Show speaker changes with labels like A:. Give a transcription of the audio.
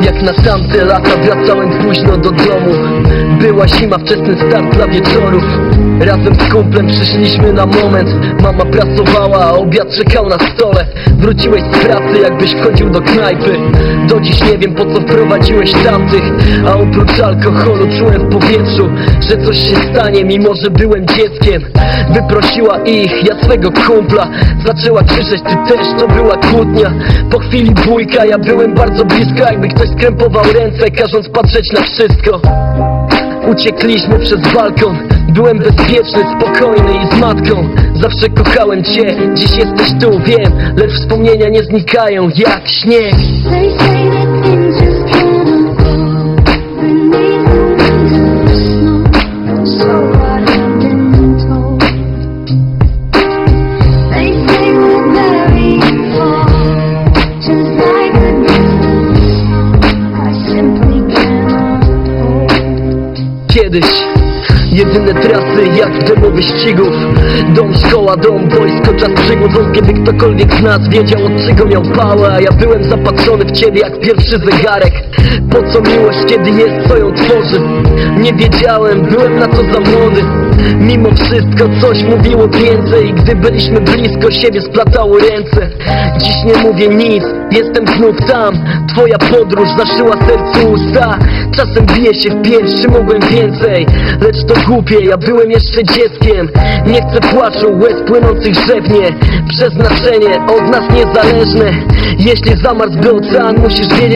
A: Jak na tamte lata wracałem późno do domu Była zima, wczesny start dla wieczorów. Razem z kumplem przyszliśmy na moment. Mama pracowała, a obiad czekał na stole. Wróciłeś z pracy, jakbyś wchodził do knajpy. Do dziś nie wiem po co wprowadziłeś tamtych. A oprócz alkoholu czułem w powietrzu Że coś się stanie, mimo że byłem dzieckiem. Wyprosiła ich, ja swego kumpla. Zaczęła krzyczeć, ty też, to była kłótnia. Po chwili bójka, ja byłem bardzo blisko Jakby ktoś skrępował ręce, każąc patrzeć na wszystko Uciekliśmy przez balkon. Byłem bezpieczny, spokojny i z matką. Zawsze kochałem cię, dziś jesteś tu, wiem. Lecz wspomnienia nie znikają jak śnieg Kiedyś. Jedyne trasy jak w demo wyścigów. Dom, szkoła, dom, wojsko, czas przygód Wątpię by ktokolwiek z nas wiedział od czego miał pałę A ja byłem zapatrzony w ciebie jak pierwszy zegarek. Po co miłość, kiedy jest co ją tworzy? Nie wiedziałem, byłem na to za młody. Mimo wszystko coś mówiło więcej. Gdy byliśmy blisko siebie splatało ręce. Dziś nie mówię nic, jestem znów tam. Twoja podróż zaszyła sercu usta. Czasem bije się w czy mogłem więcej. Lecz to głupie, ja byłem jeszcze dzieckiem. Nie chcę płaczu, łez płynących rzewnie Przeznaczenie od nas niezależne. Jeśli zamarzłby ocean, musisz wiedzieć